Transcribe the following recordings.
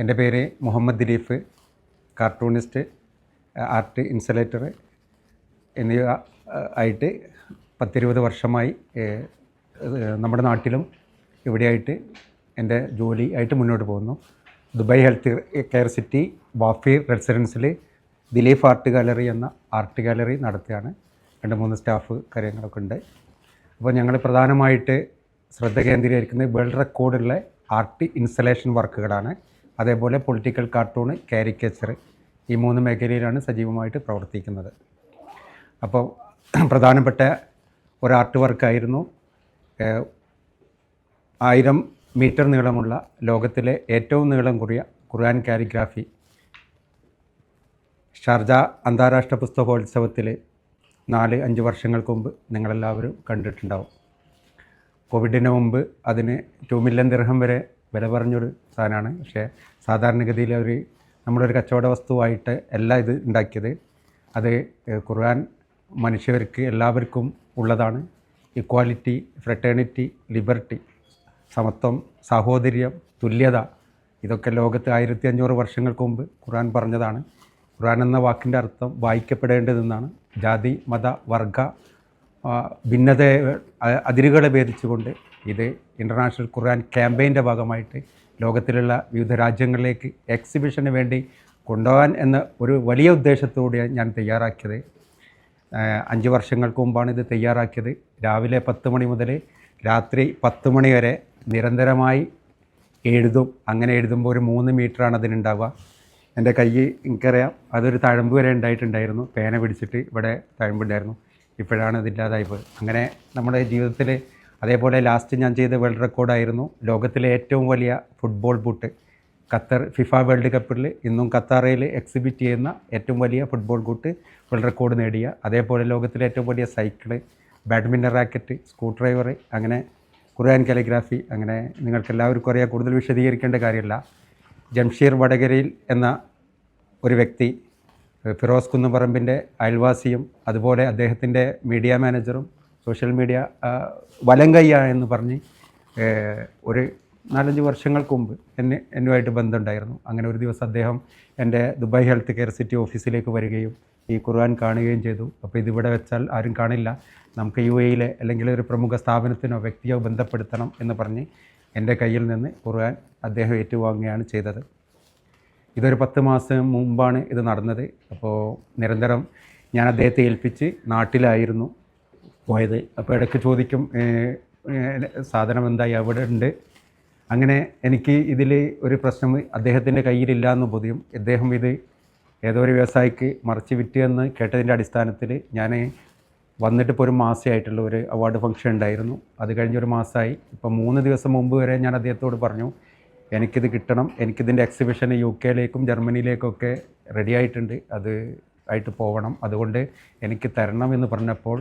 എന്റെ പേര് Muhammad Dileef cartoonist art ഇൻസലേറ്റർ എന്നിവ ആയിട്ട് പത്തിരുപത് വർഷമായി നമ്മുടെ നാട്ടിലും ഇവിടെയായിട്ട് എന്റെ ജോലി ആയിട്ട് മുന്നോട്ട് പോകുന്നു. ദുബായ് ഹെൽത്ത് കെയർ സിറ്റി വാഫീർ റെസിഡൻസിൽ ദിലീഫ് ആർട്ട് ഗാലറി എന്ന ആർട്ട് ഗാലറി നടത്തുകയാണ്. രണ്ട് മൂന്ന് സ്റ്റാഫ് കാര്യങ്ങളൊക്കെ ഉണ്ട്. അപ്പോൾ ഞങ്ങൾ പ്രധാനമായിട്ട് ശ്രദ്ധ കേന്ദ്രീകരിക്കുന്നത് വേൾഡ് റെക്കോർഡുള്ള ആർട്ട് ഇൻസ്റ്റലേഷൻ വർക്കുകളാണ്. അതേപോലെ പൊളിറ്റിക്കൽ കാർട്ടൂൺ കാരിക്കേച്ചർ ഈ മൂന്ന് മേഖലയിലാണ് സജീവമായിട്ട് പ്രവർത്തിക്കുന്നത്. അപ്പോൾ പ്രധാനപ്പെട്ട ഒരു ആർട്ട് വർക്കായിരുന്നു ആയിരം മീറ്റർ നീളമുള്ള ലോകത്തിലെ ഏറ്റവും നീളം കുറിയ ഖുർആൻ കാലിഗ്രാഫി ഷാർജ അന്താരാഷ്ട്ര പുസ്തകോത്സവത്തിൽ നാല് അഞ്ച് വർഷങ്ങൾക്ക് മുമ്പ് നിങ്ങളെല്ലാവരും കണ്ടിട്ടുണ്ടാവും. കോവിഡിന് മുമ്പ് അതിന് ടു മില്യൺ ദിർഹം വരെ വില പറഞ്ഞൊരു സാധനമാണ്. പക്ഷേ സാധാരണഗതിയിൽ ഒരു നമ്മളൊരു കച്ചവട വസ്തുവായിട്ട് അല്ല ഇത് ഉണ്ടാക്കിയത്. അത് ഖുർആൻ മനുഷ്യർക്ക് എല്ലാവർക്കും ഉള്ളതാണ്. ഇക്വാലിറ്റി ഫ്രട്ടേണിറ്റി ലിബർട്ടി സമത്വം സാഹോദര്യം തുല്യത ഇതൊക്കെ ലോകത്ത് ആയിരത്തി അഞ്ഞൂറ് വർഷങ്ങൾക്ക് മുമ്പ് ഖുർആൻ പറഞ്ഞതാണ്. ഖുർആൻ എന്ന വാക്കിന്റെ അർത്ഥം വായിക്കപ്പെടേണ്ടതെന്നാണ്. ജാതി മത വർഗ ഭിന്നതയെ ഭിന്നത അതിരുകളെ ഭേദിച്ചുകൊണ്ട് ഇത് ഇന്റർനാഷണൽ ഖുർആൻ ക്യാമ്പയിന്റെ ഭാഗമായിട്ട് ലോകത്തിലുള്ള വിവിധ രാജ്യങ്ങളിലേക്ക് എക്സിബിഷന് വേണ്ടി കൊണ്ടുപോകാൻ എന്ന ഒരു വലിയ ഉദ്ദേശത്തോടെ ഞാൻ തയ്യാറാക്കിയത്. അഞ്ച് വർഷങ്ങൾക്ക് മുമ്പാണ് ഇത് തയ്യാറാക്കിയത്. രാവിലെ പത്ത് മണി മുതൽ രാത്രി പത്ത് മണി വരെ നിരന്തരമായി എഴുതും. അങ്ങനെ എഴുതുമ്പോൾ ഒരു മൂന്ന് മീറ്ററാണ് അതിനുണ്ടാവുക. എന്റെ കൈ എനിക്കറിയാം അതൊരു തഴമ്പ് വരെ ഉണ്ടായിട്ടുണ്ടായിരുന്നു. പേന പിടിച്ചിട്ട് ഇവിടെ തഴമ്പുണ്ടായിരുന്നു. ഇപ്പോഴാണ് ഇതില്ലാതായിപ്പോയത് അങ്ങനെ നമ്മുടെ ജീവിതത്തിൽ അതേപോലെ ലാസ്റ്റ് ഞാൻ ചെയ്ത വേൾഡ് റെക്കോർഡായിരുന്നു. ലോകത്തിലെ ഏറ്റവും വലിയ football boot. Qatar FIFA world കപ്പിൽ ഇന്നും ഖത്താറയിൽ എക്സിബിറ്റ് ചെയ്യുന്ന ഏറ്റവും വലിയ ഫുട്ബോൾ ബൂട്ട് വേൾഡ് റെക്കോർഡ് നേടിയ. അതേപോലെ ലോകത്തിലെ ഏറ്റവും വലിയ cycle badminton racket screw driver അങ്ങനെ ഖുർആൻ കാലിഗ്രാഫി അങ്ങനെ നിങ്ങൾക്ക് എല്ലാവർക്കും അറിയാം കൂടുതൽ വിശദീകരിക്കേണ്ട കാര്യമില്ല. ജംഷീർ വടകരയിൽ എന്ന ഒരു വ്യക്തി ഫിറോസ് കുന്നുപറമ്പിന്റെ അയൽവാസിയും അതുപോലെ അദ്ദേഹത്തിന്റെ മീഡിയ മാനേജറും സോഷ്യൽ മീഡിയ വലം വലങ്കയ്യ എന്ന് പറഞ്ഞ് ഒരു നാലഞ്ച് വർഷങ്ങൾക്ക് മുമ്പ് എന്നെ എന്നുമായിട്ട് ബന്ധമുണ്ടായിരുന്നു. അങ്ങനെ ഒരു ദിവസം അദ്ദേഹം എന്റെ ദുബായ് ഹെൽത്ത് കെയർ സിറ്റി ഓഫീസിലേക്ക് വരികയും ഈ ഖുർആൻ കാണുകയും ചെയ്തു. അപ്പോൾ ഇതിവിടെ വെച്ചാൽ ആരും കാണില്ല. നമുക്ക് യു എയിലെ അല്ലെങ്കിൽ ഒരു പ്രമുഖ സ്ഥാപനത്തിനോ വ്യക്തിയോ ബന്ധപ്പെടുത്തണം എന്ന് പറഞ്ഞ് എന്റെ കയ്യിൽ നിന്ന് ഖുർആൻ അദ്ദേഹം ഏറ്റുവാങ്ങുകയാണ് ചെയ്തത്. ഇതൊരു പത്ത് മാസം മുമ്പാണ് ഇത് നടന്നത്. അപ്പോൾ നിരന്തരം ഞാൻ അദ്ദേഹത്തെ ഏൽപ്പിച്ച് നാട്ടിലായിരുന്നു. പോയത്. അപ്പോൾ ഇടയ്ക്ക് ചോദിക്കും "ഏഹ്, ഏഹ്, സാധനം എന്തായി? അവിടെ ഉണ്ട്. അങ്ങനെ എനിക്ക് ഇതിൽ ഒരു പ്രശ്നം അദ്ദേഹത്തിന്റെ കയ്യിലില്ല എന്ന് ബോധ്യം അദ്ദേഹം ഇത് ഏതോ ഒരു വ്യവസായിക്ക് മറിച്ച് വിറ്റ് എന്ന് കേട്ടതിന്റെ അടിസ്ഥാനത്തിൽ ഞാൻ വന്നിട്ട് ഇപ്പോൾ ഒരു മാസമായിട്ടുള്ള ഒരു അവാർഡ് ഫംഗ്ഷൻ ഉണ്ടായിരുന്നു. അത് കഴിഞ്ഞൊരു മാസമായി. ഇപ്പോൾ മൂന്ന് ദിവസം മുമ്പ് വരെ ഞാൻ അദ്ദേഹത്തോട് പറഞ്ഞു എനിക്കിത് കിട്ടണം. എനിക്കിതിന്റെ എക്സിബിഷൻ യു കെയിലേക്കും ജർമ്മനിയിലേക്കൊക്കെ റെഡി ആയിട്ടുണ്ട്. അത് ആയിട്ട് പോകണം അതുകൊണ്ട് എനിക്ക് തരണം എന്ന് പറഞ്ഞപ്പോൾ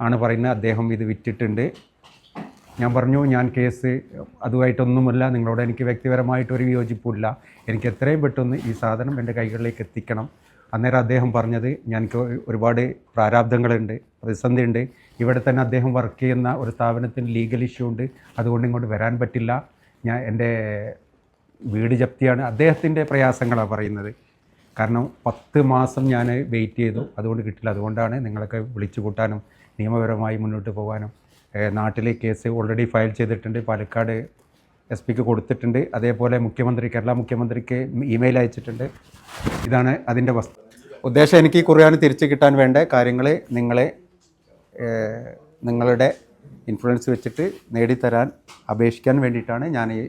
ആണ് പറയുന്നത്. അദ്ദേഹം ഇത് വിറ്റിട്ടുണ്ട്. ഞാൻ പറഞ്ഞു ഞാൻ കേസ് അതുമായിട്ടൊന്നുമല്ല നിങ്ങളോട് എനിക്ക് വ്യക്തിപരമായിട്ടൊരു വിയോജിപ്പില്ല എനിക്ക് എത്രയും പെട്ടെന്ന് ഈ സാധനം എന്റെ കൈകളിലേക്ക് എത്തിക്കണം. അന്നേരം അദ്ദേഹം പറഞ്ഞത് ഞങ്ങൾക്ക് ഒരുപാട് പ്രാരാബ്ദങ്ങളുണ്ട് പ്രതിസന്ധിയുണ്ട്. ഇവിടെ തന്നെ അദ്ദേഹം വർക്ക് ചെയ്യുന്ന ഒരു സ്ഥാപനത്തിന് ലീഗൽ ഇഷ്യൂ ഉണ്ട്. അതുകൊണ്ട് ഇങ്ങോട്ട് വരാൻ പറ്റില്ല. ഞാൻ എന്റെ വീട് ജപ്തിയാണ്. അദ്ദേഹത്തിന്റെ പ്രയാസങ്ങളാണ് പറയുന്നത്. കാരണം പത്ത് മാസം ഞാൻ വെയിറ്റ് ചെയ്തു. അതുകൊണ്ട് കിട്ടില്ല. അതുകൊണ്ടാണ് നിങ്ങളൊക്കെ വിളിച്ചു കൂട്ടാനും നിയമപരമായി മുന്നോട്ട് പോകാനും. നാട്ടിലെ കേസ് ഓൾറെഡി ഫയൽ ചെയ്തിട്ടുണ്ട്. പാലക്കാട് എസ് പിക്ക് കൊടുത്തിട്ടുണ്ട്. അതേപോലെ മുഖ്യമന്ത്രി കേരള മുഖ്യമന്ത്രിക്ക് ഇമെയിൽ അയച്ചിട്ടുണ്ട്. ഇതാണ് അതിന്റെ വസ്തു ഉദ്ദേശം എനിക്ക് ഈ കുറിയാണ് തിരിച്ചു കിട്ടാൻ വേണ്ട. കാര്യങ്ങൾ നിങ്ങളെ നിങ്ങളുടെ ഇൻഫ്ലുവൻസ് വെച്ചിട്ട് നേടിത്തരാൻ അപേക്ഷിക്കാൻ വേണ്ടിയിട്ടാണ് ഞാൻ ഈ